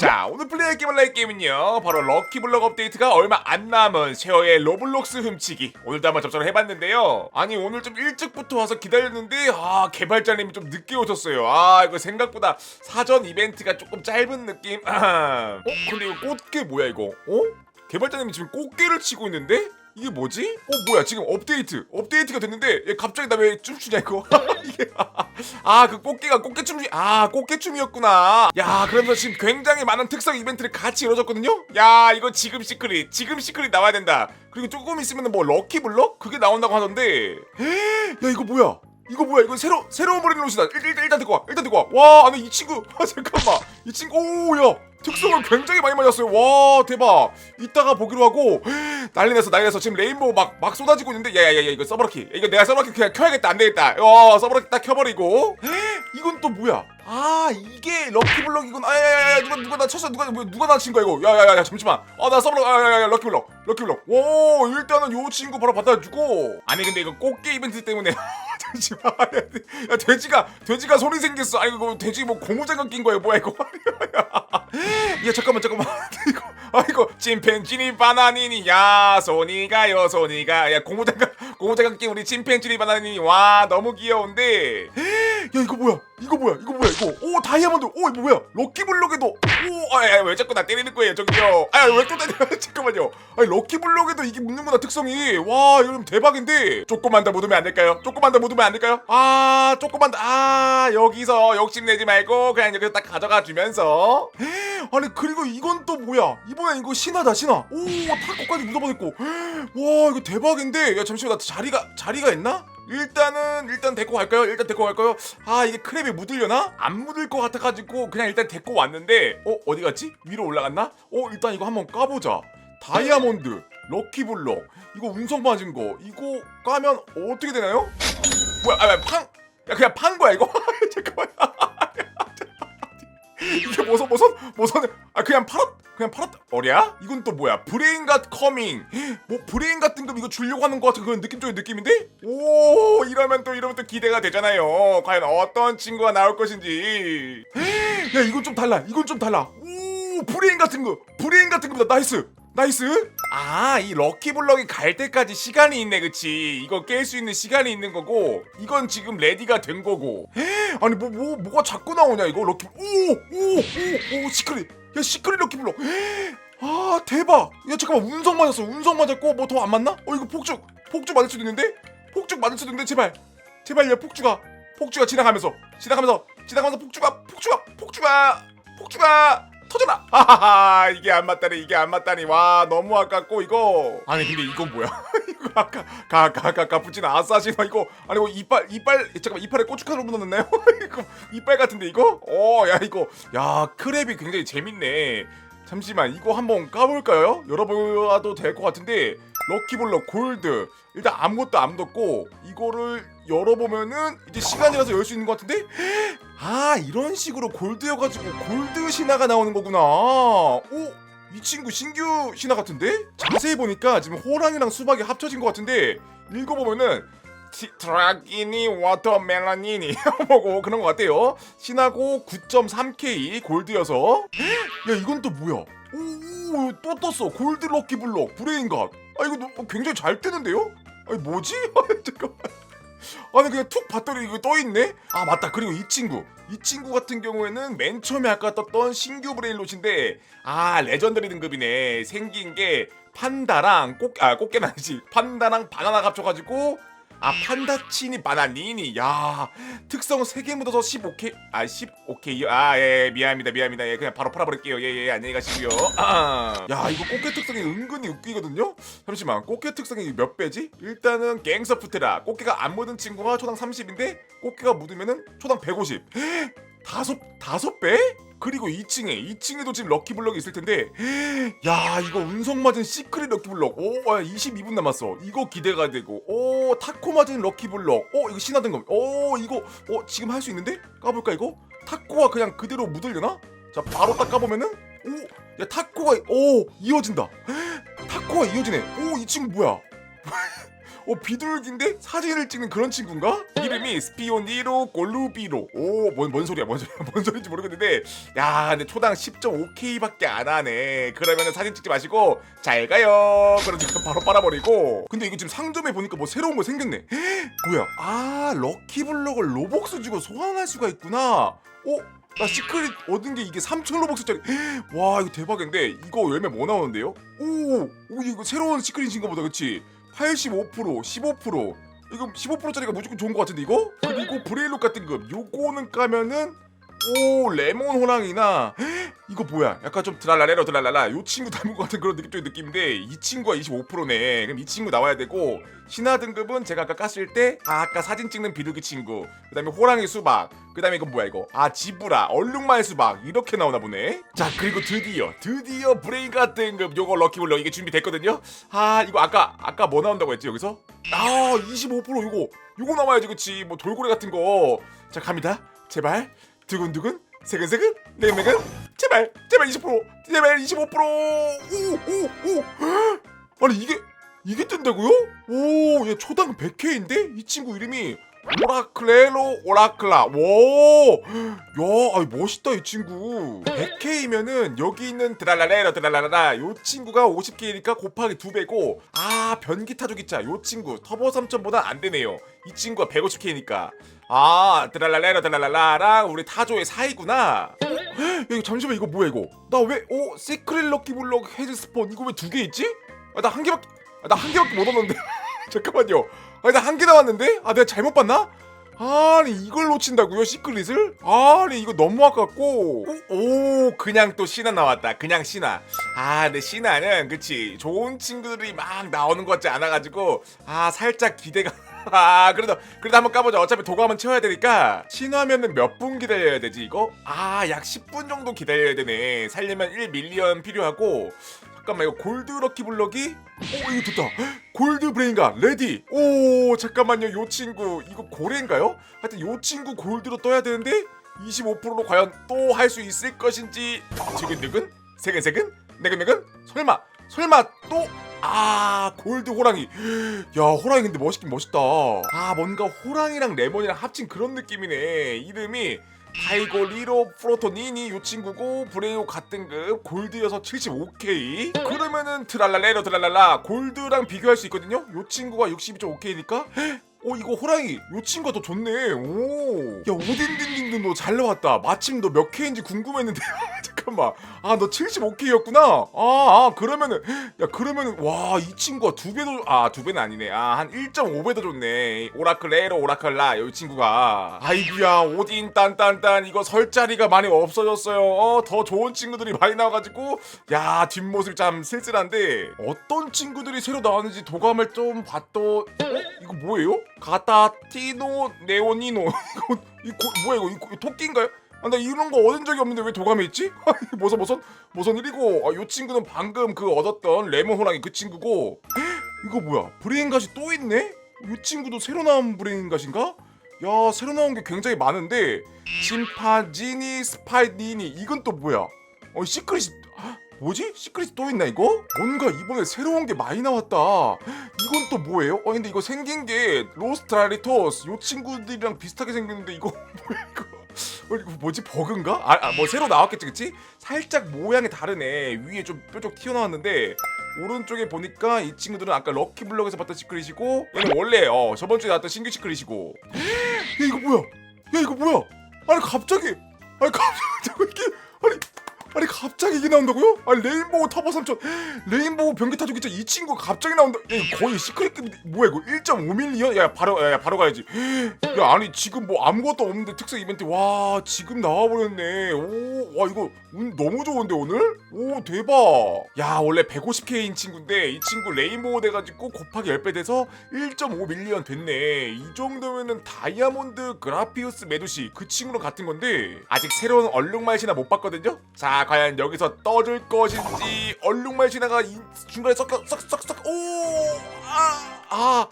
자 오늘 플레이할 게임을 할 게임은요 바로 럭키블럭 업데이트가 얼마 안 남은 쉐어의 로블록스 훔치기 오늘도 한번 접속을 해봤는데요 아니 오늘 좀 일찍부터 와서 기다렸는데 아 개발자님이 좀 늦게 오셨어요 아 이거 생각보다 사전 이벤트가 조금 짧은 느낌 어? 근데 이거 꽃게 뭐야 이거 어? 개발자님이 지금 꽃게를 치고 있는데? 이게 뭐지? 어 뭐야 지금 업데이트. 업데이트가 됐는데 얘 갑자기 나 왜 춤추냐 이거? 이게 아 그 꽃게가 꽃게춤 아 꽃게춤이었구나. 야 그러면서 지금 굉장히 많은 특성 이벤트를 같이 이루어졌거든요? 야 이거 지금 시크릿 지금 시크릿 나와야 된다. 그리고 조금 있으면 뭐 럭키 블럭? 그게 나온다고 하던데. 야 이거 뭐야? 이거 뭐야? 이거 새로 새로운 버리는 옷이다. 일단 일단, 데리고 와 일단 데리고 와와 아니 이 친구 아 잠깐만. 이 친구 오야 특성을 굉장히 많이 맞았어요 와 대박 이따가 보기로 하고 난리 났어 난리 났어 지금 레인보우 막 막 쏟아지고 있는데 야야야 이거 서브러키 이거 내가 서브러키 그냥 켜야겠다 안 되겠다 어 서브러키 딱 켜버리고 이건 또 뭐야 아 이게 럭키블럭이군 아야야야 누가 누가 나 쳤어 누가 뭐, 누가 나친 거야 이거 야야야 잠시만 아나 서브럭 아야야 럭키블럭 럭키블럭 오 일단은 요 친구 바로 받아주고 아니 근데 이거 꽃게 이벤트 때문에 야 돼지가 돼지가 소리 생겼어 아니 이거 돼지 뭐 고무장갑 낀 거야 뭐야 이거 야 잠깐만 잠깐만. 이거 아 이거 침팬지니 바나니니. 야 소니가요 소니가. 야 고무장갑 고무장갑 낀 우리 침팬지니 바나니니. 와 너무 귀여운데. 야 이거 뭐야? 이거 뭐야? 이거 뭐야? 이거. 오 다이아몬드. 오 이거 뭐야? 럭키블럭에도. 오아왜 자꾸 나 때리는 거예요 저기요? 아왜 또 때려? 잠깐만요. 아니 럭키블럭에도 이게 묻는구나 특성이. 와좀 대박인데. 조금만 더 묻으면 안 될까요? 조금만 더 묻으면 안 될까요? 아 조금만 더아 여기서 욕심내지 말고 그냥 여기서 딱 가져가 주면서. 아니 그리고 이건 또 뭐야? 이번 엔 이거 신화다 신화 오 타코까지 묻어버렸고 와 이거 대박인데 야 잠시만 나 자리가 자리가 있나? 일단은 일단 데리고 갈까요? 일단 데리고 갈까요? 아 이게 크랩에 묻으려나? 안 묻을 것 같아가지고 그냥 일단 데리고 왔는데 어 어디 갔지? 위로 올라갔나? 어 일단 이거 한번 까보자 다이아몬드 럭키블럭 이거 운석 맞은 거 이거 까면 어떻게 되나요? 뭐야 아, 팡! 야 그냥 판 거야 이거? 잠깐만 이게 뭐선 뭐선 뭐선 아 그냥 팔았 그냥 팔았다. 어랴? 이건 또 뭐야? 브레인갓 커밍. 뭐 브레인갓 등급 이거 주려고 하는 것 같은 그런 느낌 쪽의 느낌인데? 오 이러면 또 이러면 또 기대가 되잖아요. 과연 어떤 친구가 나올 것인지. 야 이건 좀 달라. 이건 좀 달라. 오 브레인 같은 거. 브레인 같은 거다. 나이스. 나이스. 아 이 럭키블럭이 갈 때까지 시간이 있네 그치? 이거 깰 수 있는 시간이 있는 거고 이건 지금 레디가 된 거고. 아니 뭐 뭐 뭐, 가 자꾸 나오냐 이거? 럭키. 오오오오 시크릿 야 시크릿 럭키블럭 아 대박. 야 잠깐만 운석 맞았어. 운석 맞았고 뭐 더 안 맞나? 어 이거 폭죽 폭죽 맞을 수도 있는데? 폭죽 맞을 수도 있는데 제발. 제발요 폭주가 폭주가 지나가면서 지나가면서 지나가면서 폭주가 폭주가 폭주가 폭주가 터져라! 하하하 이게 안 맞다니 이게 안 맞다니. 와 너무 아깝고 이거. 아니 근데 이건 뭐야? 이거 아까 가가가 가푸치나 아싸시나 이거? 아니 뭐 이빨 이빨 잠깐만 이빨에 고춧가루 묻었나요 이거 이빨 같은데 이거? 어야 이거. 야 크랩이 굉장히 재밌네. 잠시만 이거 한번 까볼까요? 열어봐도 될 것 같은데 럭키블럭 골드. 일단 아무것도 안 묻었고 이거를 열어보면은 이제 시간이라서 열 수 있는 것 같은데 아 이런 식으로 골드여가지고 골드 신화가 나오는 거구나 오? 이 친구 신규 신화 같은데? 자세히 보니까 지금 호랑이랑 수박이 합쳐진 것 같은데 읽어보면은 티- 트라기니 워터멜라니니 뭐고 그런 것 같아요 신하고 9.3K 골드여서 야 이건 또 뭐야 오또 떴어 골드 럭키 블럭 브레인갓 아 이거 너- 굉장히 잘 뜨는데요? 아니 뭐지? 잠깐만 아니 그냥 툭 봤더니 이거 떠 있네. 아 맞다. 그리고 이 친구, 이 친구 같은 경우에는 맨 처음에 아까 떴던 신규 브레인롯인데 아 레전더리 등급이네. 생긴 게 판다랑 꽃아 꽃게는 아니지. 판다랑 바나나 합쳐가지고 아 판다치니 바나니니. 야 특성 3개 묻어서 15K 아 15K요 아예 예, 미안합니다 미안합니다. 예 그냥 바로 팔아버릴게요. 예예 안녕히 가시고요. 아. 야 이거 꽃게 특성이 은근히 웃기거든요? 잠시만 꽃게 특성이 몇 배지? 일단은 갱서프트라. 꽃게가 안 묻은 친구가 초당 30인데 꽃게가 묻으면은 초당 150 다섯 다섯 배? 그리고 2층에 2층에도 지금 럭키블럭이 있을 텐데 야 이거 운석 맞은 시크릿 럭키블럭. 오 22분 남았어. 이거 기대가 되고. 오 타코 맞은 럭키블럭. 오 이거 신화 등급 오 이거 어 지금 할 수 있는데? 까볼까 이거? 타코가 그냥 그대로 묻으려나? 자 바로 딱 까보면은 오 야 타코가 오 이어진다. 타코가 이어지네. 오 이 친구 뭐야 어 비둘기인데? 사진을 찍는 그런 친구인가? 이름이 스피오니로 골루비로. 오뭔 뭔 소리야 뭔 소리야 뭔 소리인지 모르겠는데. 야 근데 초당 10.5K밖에 안 하네. 그러면은 사진 찍지 마시고 잘 가요. 그래서 바로 빨아버리고. 근데 이거 지금 상점에 보니까 뭐 새로운 거 생겼네. 뭐야? 아 럭키블럭을 로벅스 주고 소환할 수가 있구나. 어? 나 시크릿 얻은 게 이게 3천 로벅스짜리. 와 이거 대박인데? 이거 열면 뭐 나오는데요? 오, 오 이거 새로운 시크릿인가 보다 그치? 85% 15% 이거 15%짜리가 무조건 좋은 것 같은데 이거? 그리고 브레일록 같은 거 요거는 까면은 오 레몬 호랑이나. 이거 뭐야? 약간 좀 드랄라레로 드랄랄라. 요 친구 닮은 것 같은 그런 느낌 적 느낌인데 이 친구가 25%네. 그럼 이 친구 나와야 되고 신화 등급은 제가 아까 깠을 때 아, 아까 사진 찍는 비둘기 친구 그 다음에 호랑이 수박 그 다음에 이거 뭐야 이거? 아 지브라 얼룩말 수박. 이렇게 나오나 보네. 자 그리고 드디어 드디어 브레인가 등급. 요거 럭키블럭 이게 준비됐거든요. 아 이거 아까 아까 뭐 나온다고 했지 여기서? 아 25% 요거. 요거 나와야지 그치? 뭐 돌고래 같은 거 자 갑니다. 제발 두근두근 세근세근 내근내근 제발 제발 20% 제발 25%오오오 아니 이게 이게 뜬다고요? 오, 얘 초당 100K인데? 이 친구 이름이 오라클레로 오라클라. 오, 야, 아이 멋있다 이 친구. 100K면은 여기 있는 드랄라레로 드랄라라 요 친구가 50K니까 곱하기 두 배고, 아 변기 타조 기차 요 친구 터보 3000보다 안 되네요. 이 친구가 150K니까. 아 드랄라레로 드랄라라랑 우리 타조의 사이구나. 이거 잠시만 이거 뭐야 이거? 나 왜? 오, 시크릿 럭키블럭 헤드 스폰 이거 왜 두 개 있지? 아, 나 한 개밖에 아, 나한 개밖에 못 얻었는데 잠깐만요 아니 나 한 개 나왔는데? 아 내가 잘못 봤나? 아니 이걸 놓친다고요 시크릿을? 아니 이거 너무 아깝고 오, 오 그냥 또 신화 나왔다 그냥 신화 아 근데 신화는 그치 좋은 친구들이 막 나오는 것 같지 않아가지고 아 살짝 기대가 아 그래도 그래도 한번 까보자. 어차피 도감은 채워야 되니까. 신화면은 몇 분 기다려야 되지 이거? 아 약 10분 정도 기다려야 되네. 살려면 1밀리언 필요하고. 잠깐만 이거 골드 럭키 블럭이? 오 이거 됐다. 골드 브레인가? 레디. 오 잠깐만요. 요 친구. 이거 고래인가요? 하여튼 요 친구 골드로 떠야 되는데 25%로 과연 또 할 수 있을 것인지. 지근지근? 세근세근 네근네근? 설마 설마 또 아 골드 호랑이. 야 호랑이 근데 멋있긴 멋있다. 아 뭔가 호랑이랑 레몬이랑 합친 그런 느낌이네. 이름이 타이거 리로 프로토니니 요 친구고 브레이오 같등급 골드여서 75K 그러면은 트랄랄레로 트랄랄라. 골드랑 비교할 수 있거든요? 요 친구가 62.5K니까 오 이거 호랑이. 요 친구가 더 좋네. 오야 오딘딘딘도 너 잘 나왔다. 마침 너 몇 K인지 궁금했는데. 잠깐만. 아 너 75K였구나. 아, 아 그러면은 야 그러면은 와 이 친구가 두 배도 아두 배는 아니네. 아 한 1.5배 더 좋네. 오라클레로 오라클라. 이 친구가. 아이구야 오딘 딴딴딴. 이거 설 자리가 많이 없어졌어요. 어, 더 좋은 친구들이 많이 나와가지고. 야 뒷모습 참 쓸쓸한데. 어떤 친구들이 새로 나왔는지 도감을 좀 봤더 어? 이거 뭐예요? 가타티노 네오니노 이거 이거 뭐야 이거, 이거 토끼인가요? 아, 나 이런 거 얻은 적이 없는데 왜 도감에 있지? 무슨 무슨 무슨 일이고? 아, 요 친구는 방금 그 얻었던 레몬 호랑이 그 친구고. 이거 뭐야? 브레인갓이 또 있네? 이 친구도 새로 나온 브레인갓인가? 야 새로 나온 게 굉장히 많은데 심파지니 스파이디니 이건 또 뭐야? 어 시크릿이 헉, 뭐지? 시크릿이 또 있나 이거? 뭔가 이번에 새로운 게 많이 나왔다. 이건 또 뭐예요? 어 근데 이거 생긴 게 로스트라리토스 요 친구들이랑 비슷하게 생겼는데 이거 뭐야 이거? 어, 이거 뭐지 버그인가? 아, 아, 뭐 새로 나왔겠지 그치? 살짝 모양이 다르네 위에 좀 뾰족 튀어나왔는데 오른쪽에 보니까 이 친구들은 아까 럭키블럭에서 봤던 시크릿이고 얘는 원래 어 저번 주에 나왔던 신규 시크릿이고 야 이거 뭐야 야 이거 뭐야 아니 갑자기 아니 갑자기 이게 아니 아니 갑자기 이게 나온다고요? 아니 레인보우 터보 3000 레인보우 변기 타조 기차 이 친구 갑자기 나온다. 야 거의 시크릿급 뭐야 이거 1.5밀리언? 야 바로 야, 야 바로 가야지. 야 아니 지금 뭐 아무것도 없는데 특색 이벤트. 와 지금 나와버렸네. 오 와 이거 운 너무 좋은데 오늘? 오 대박. 야 원래 150K인 친구인데 이 친구 레인보우 돼가지고 곱하기 10배 돼서 1.5밀리언 됐네. 이 정도면은 다이아몬드 그라피우스 메두시 그 친구랑 같은 건데 아직 새로운 얼룩말신화 못 봤거든요? 자 과연 여기서 떠줄 것인지 얼룩말 신화가 이 중간에 섞여 썩썩썩 오아아!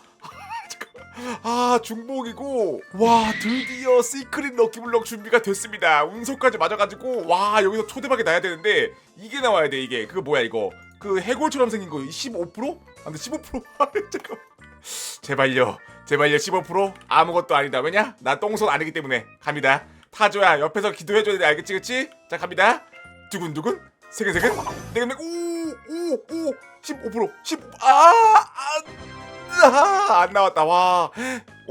아 중복이고. 와 드디어 시크릿 럭키블럭 준비가 됐습니다. 운석까지 맞아가지고 와 여기서 초대박이 나야 되는데 이게 나와야 돼 이게. 그거 뭐야 이거? 그 해골처럼 생긴 거 15%? 아 근데 15% 잠깐 제발요. 제발요 15% 아무것도 아니다. 왜냐? 나 똥손 아니기 때문에. 갑니다. 타조야 옆에서 기도해줘야 돼. 알겠지 그치? 자 갑니다 두근두근 세근세근 네근네 오오오 15% 15아안 아, 안 나왔다 와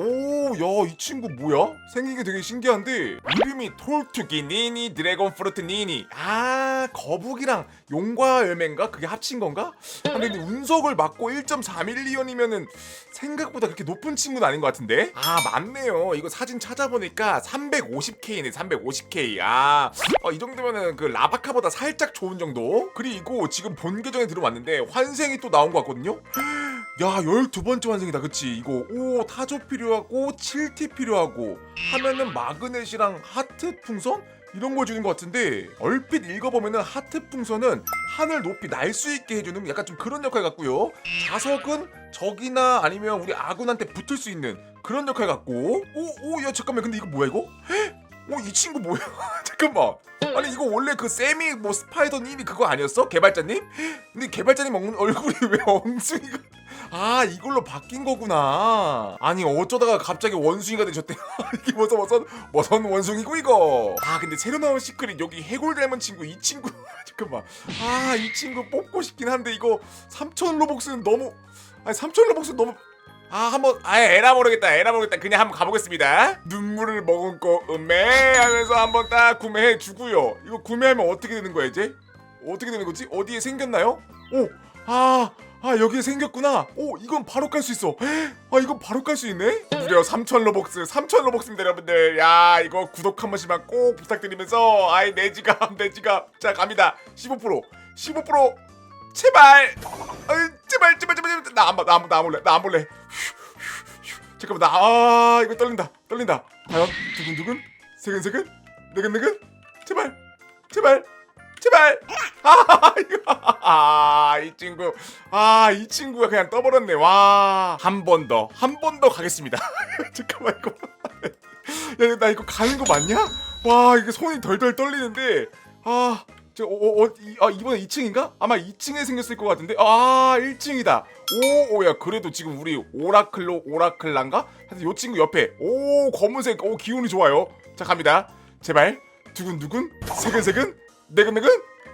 오 야 이 친구 뭐야? 생긴 게 되게 신기한데. 이름이 톨투기 니니 드래곤 프루트 니니. 아 거북이랑 용과 열매인가? 그게 합친 건가? 아, 근데 운석을 맞고 1.4밀리언이면은 생각보다 그렇게 높은 친구는 아닌 것 같은데? 아 맞네요. 이거 사진 찾아보니까 350K네 350K 아이 정도면은 그 라바카보다 살짝 좋은 정도? 그리고 지금 본 계정에 들어왔는데 환생이 또 나온 것 같거든요 야 12번째 환생이다. 그치? 이거 오 타조 필요하고 7T 필요하고 하면은 마그넷이랑 하트 풍선? 이런 거 주는 것 같은데 얼핏 읽어보면은 하트 풍선은 하늘 높이 날 수 있게 해주는 약간 좀 그런 역할 같고요. 자석은 적이나 아니면 우리 아군한테 붙을 수 있는 그런 역할 같고. 오오야 잠깐만. 근데 이거 뭐야 이거? 어이 친구 뭐야? 잠깐만. 아니 이거 원래 그 세미 뭐 스파이더 님이 그거 아니었어? 개발자님? 근데 개발자님 얼- 얼굴이 왜 엉숭이가 아 이걸로 바뀐 거구나. 아니 어쩌다가 갑자기 원숭이가 되셨대. 이게 무슨 무슨 무슨 원숭이고 이거? 아 근데 새로 나온 시크릿 여기 해골 닮은 친구 이 친구. 잠깐만. 아 이 친구 뽑고 싶긴 한데 이거 3천 로벅스는 너무 아니 3천 로벅스 너무 아 한번 아예 에라 모르겠다 에라 모르겠다. 그냥 한번 가보겠습니다. 눈물을 머금고 음메. 하면서 한번 딱 구매해 주고요. 이거 구매하면 어떻게 되는 거야 이제? 어떻게 되는 거지? 어디에 생겼나요? 오아 아 여기에 생겼구나. 오 이건 바로 깔 수 있어. 아 이건 바로 깔 수 있네? 무려 3천 로벅스 3천 로벅스입니다 여러분들. 야 이거 구독 한 번씩만 꼭 부탁드리면서. 아이 내 지갑 내 지갑. 자 갑니다. 15% 15% 제발! 아이, 제발 제발 제발 제발. 나안 나안 나안 볼래 나 안 볼래. 잠깐만 나 아 이거 떨린다 떨린다. 과연 두근두근? 세근세근? 느근느근? 제발 제발 제발! 아 이거. 아이 친구. 아 이 친구가 그냥 떠버렸네. 와. 한 번 더. 한 번 더 가겠습니다. 잠깐만 이거. 야 나 이거 가는 거 맞냐? 와 이게 손이 덜덜 떨리는데. 아 저, 어, 어, 어, 이, 아, 이번에 2층인가? 아마 2층에 생겼을 것 같은데? 아 1층이다. 오, 오, 야 그래도 지금 우리 오라클로 오라클란가? 하여튼 요 친구 옆에. 오 검은색. 오 기운이 좋아요. 자 갑니다. 제발. 두근두근. 세근세근 네근네근?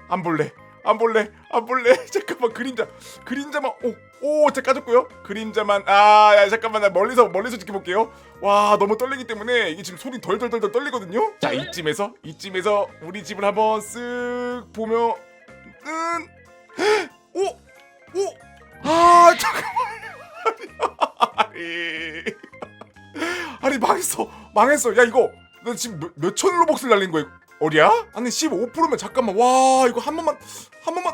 안 볼래 안 볼래 안 볼래. 잠깐만 그림자 그림자만 오오자 까졌고요. 그림자만 아 야, 잠깐만 나 멀리서 멀리서 지켜볼게요. 와 너무 떨리기 때문에 이게 지금 손이 덜덜덜덜 떨리거든요. 자 이쯤에서 이쯤에서 우리 집을 한번 쓱 보면은 오오아 잠깐만. 아니 아니 망했어 망했어. 야 이거 너 지금 몇, 몇천 로벅스를 날린 거야 어리야? 아니 15%면 잠깐만. 와 이거 한 번만 한 번만.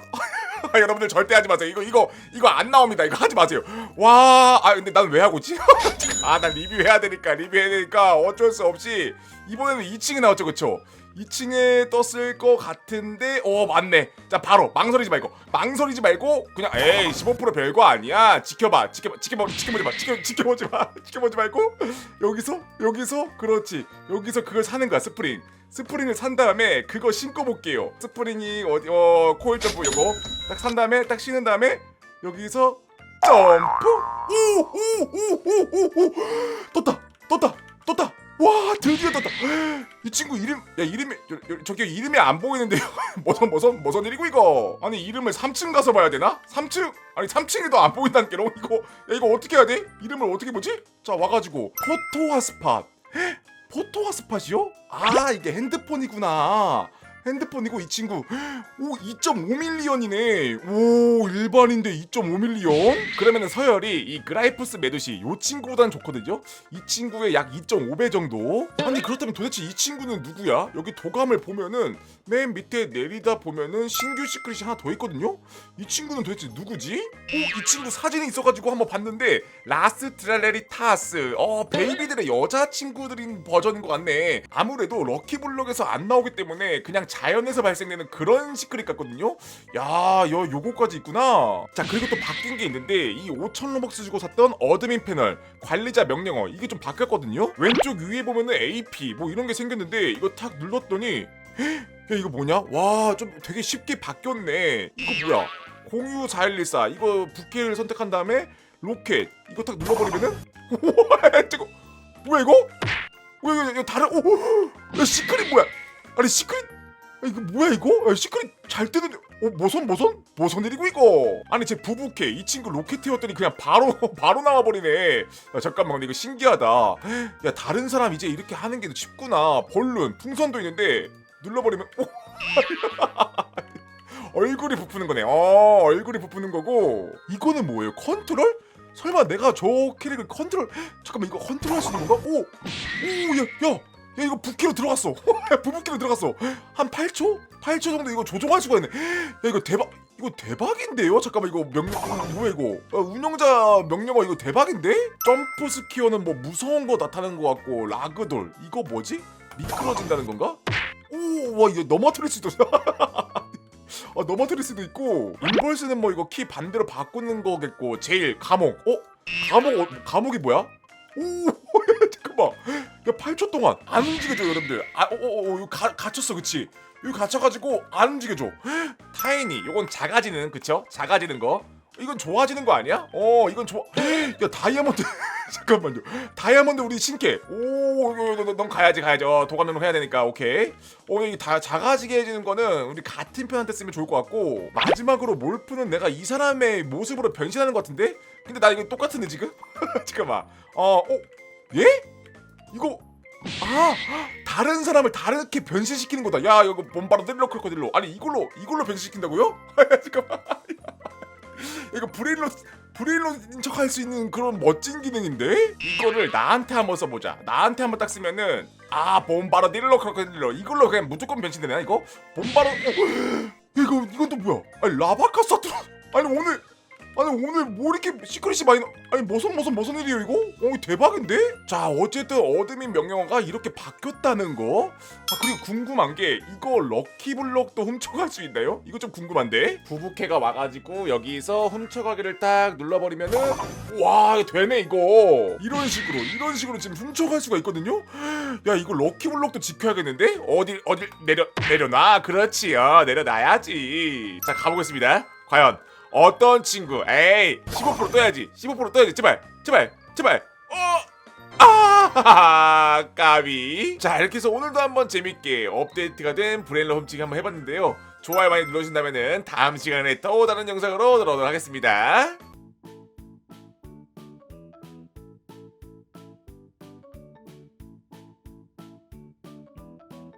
아, 여러분들 절대 하지 마세요. 이거 이거 이거 안 나옵니다. 이거 하지 마세요. 와아 근데 난 왜 하고 있지? 아난 리뷰해야 되니까 리뷰해야 되니까 어쩔 수 없이. 이번에는 2층에 나왔죠 그쵸? 2층에 떴을 것 같은데 어 맞네. 자 바로 망설이지 말고 망설이지 말고 그냥 에이 15% 별거 아니야. 지켜봐 지켜봐 지켜봐 지켜보지 마 지켜 지켜보지 마 지켜보지 말고. 여기서 여기서 그렇지. 여기서 그걸 사는 거야 스프링 스프링을 산 다음에 그거 신고 볼게요. 스프링이 어디 어 코일 점프 요거 딱 산 다음에 딱 신은 다음에 여기서 점프! 오오오오오오 떴다 떴다 떴다. 와 드디어 떴다. 이 친구 이름 야 이름이 저, 저, 저기 이름이 안 보이는데요. 무슨 무슨 무슨 일이고 이거. 아니 이름을 3층 가서 봐야 되나? 3층? 아니 3층에도 안 보인다는 게로 이거. 야 이거 어떻게 해야 돼? 이름을 어떻게 보지? 자 와가지고 포토와 스팟 포토와 스팟이요? 아 이게 핸드폰이구나 핸드폰이고 이 친구. 오 2.5밀리언이네. 오 일반인데 2.5밀리언? 그러면은 서열이 이 그라이프스 메두시 요 친구보단 좋거든요? 이 친구의 약 2.5배 정도? 아니 그렇다면 도대체 이 친구는 누구야? 여기 도감을 보면은 맨 밑에 내리다 보면은 신규 시크릿이 하나 더 있거든요? 이 친구는 도대체 누구지? 오 이 친구 사진이 있어가지고 한번 봤는데 라스 트랄레리타스. 어 베이비들의 여자 친구들인 버전인 것 같네. 아무래도 럭키블럭에서 안 나오기 때문에 그냥 자연에서 발생되는 그런 시크릿 같거든요 야, 여 요거까지 있구나. 자, 그리고 또 바뀐 게 있는데 이 5천 로벅스 주고 샀던 어드민 패널, 관리자 명령어 이게 좀 바뀌었거든요. 왼쪽 위에 보면은 AP 뭐 이런 게 생겼는데 이거 탁 눌렀더니 야 이거 뭐냐? 와, 좀 되게 쉽게 바뀌었네. 이거 뭐야? 공유 4114 이거 부캐를 선택한 다음에 로켓 이거 딱 눌러버리면은 우와, 저거 뭐야 이거? 뭐야 이거, 다른 오, 야 시크릿 뭐야? 아니 시크릿 아, 이거 뭐야 이거? 야, 시크릿 잘 뜨는데. 어 모선 모선? 모선 일이고 이거. 아니 제 부부캐. 이 친구 로켓이었더니 그냥 바로 바로 나와버리네. 야 잠깐만 근데 이거 신기하다. 야 다른 사람 이제 이렇게 하는 게 쉽구나. 벌룬 풍선도 있는데 눌러버리면 오, 얼굴이 부푸는 거네. 어 얼굴이 부푸는 거고. 이거는 뭐예요? 컨트롤? 설마 내가 저 캐릭을 컨트롤 잠깐만 이거 컨트롤 할 수 있는 건가? 오! 오야야 야 이거 부캐로 들어갔어 부부캐로 들어갔어 한 8초? 8초 정도 이거 조종할 수가 있네 야 이거 대박 이거 대박인데요? 잠깐만 이거 명령 어, 뭐야 이거 아, 운영자 명령어 이거 대박인데? 점프 스키어는 뭐 무서운 거 나타나는 거 같고 라그돌 이거 뭐지? 미끄러진다는 건가? 오와 이거 넘어뜨릴 수도 있어 아 넘어뜨릴 수도 있고 인벌스는 뭐 이거 키 반대로 바꾸는 거겠고 제일 감옥 어? 감옥 어, 감옥이 뭐야? 오 잠깐만 야 8초 동안 안 움직여줘 여러분들. 아 오 오 오 이거 가, 갇혔어 그치? 여기 갇혀가지고 안 움직여줘. 타이니 이건 작아지는 그쵸? 작아지는 거. 이건 좋아지는 거 아니야? 어 이건 좋아. 야 다이아몬드. 잠깐만요. 다이아몬드 우리 신캐 오 이거, 이거, 넌 가야지 가야지. 어 도감명 해야 되니까. 오케이. 어 이게 다 작아지게 해주는 거는 우리 같은 편한테 쓰면 좋을 것 같고 마지막으로 몰프는 내가 이 사람의 모습으로 변신하는 것 같은데? 근데 나 이거 똑같은데 지금? 잠깐만. 어 어? 예? 이거 아 다른 사람을 다르게 변신시키는 거다. 야 이거 봄바로 뜰러 크로코딜로 아니 이걸로 이걸로 변신시킨다고요? 잠깐만. 이거 브레일로 브레일로인 척할 수 있는 그런 멋진 기능인데? 이거를 나한테 한번 써보자. 나한테 한번 딱 쓰면은 아 봄바로 딜러 크로코딜로 이걸로 그냥 무조건 변신되나 이거? 봄바로 어, 이거 이건 또 뭐야? 아니 라바카 사투 아니 오늘 아니 오늘 뭐 이렇게 시크릿이 많이 나... 아니 무슨 무슨 일이에요 이거? 어 대박인데? 자 어쨌든 어드민 명령어가 이렇게 바뀌었다는 거. 아 그리고 궁금한 게 이거 럭키블럭도 훔쳐갈 수 있나요? 이거 좀 궁금한데. 부부캐가 와가지고 여기서 훔쳐가기를 딱 눌러버리면은 와 되네 이거. 이런 식으로 이런 식으로 지금 훔쳐갈 수가 있거든요. 야 이거 럭키블럭도 지켜야겠는데? 어딜 어딜 내려 내려놔 그렇지요 내려놔야지. 자 가보겠습니다. 과연 어떤 친구? 에이 15% 떠야지 15% 떠야지 제발 제발 제발 어 아, 까비. 자, 이렇게 해서 오늘도 한번 재밌게 업데이트가 된 브레일러 훔치기 한번 해봤는데요. 좋아요 많이 눌러주신다면은 다음 시간에 또 다른 영상으로 돌아오도록 하겠습니다.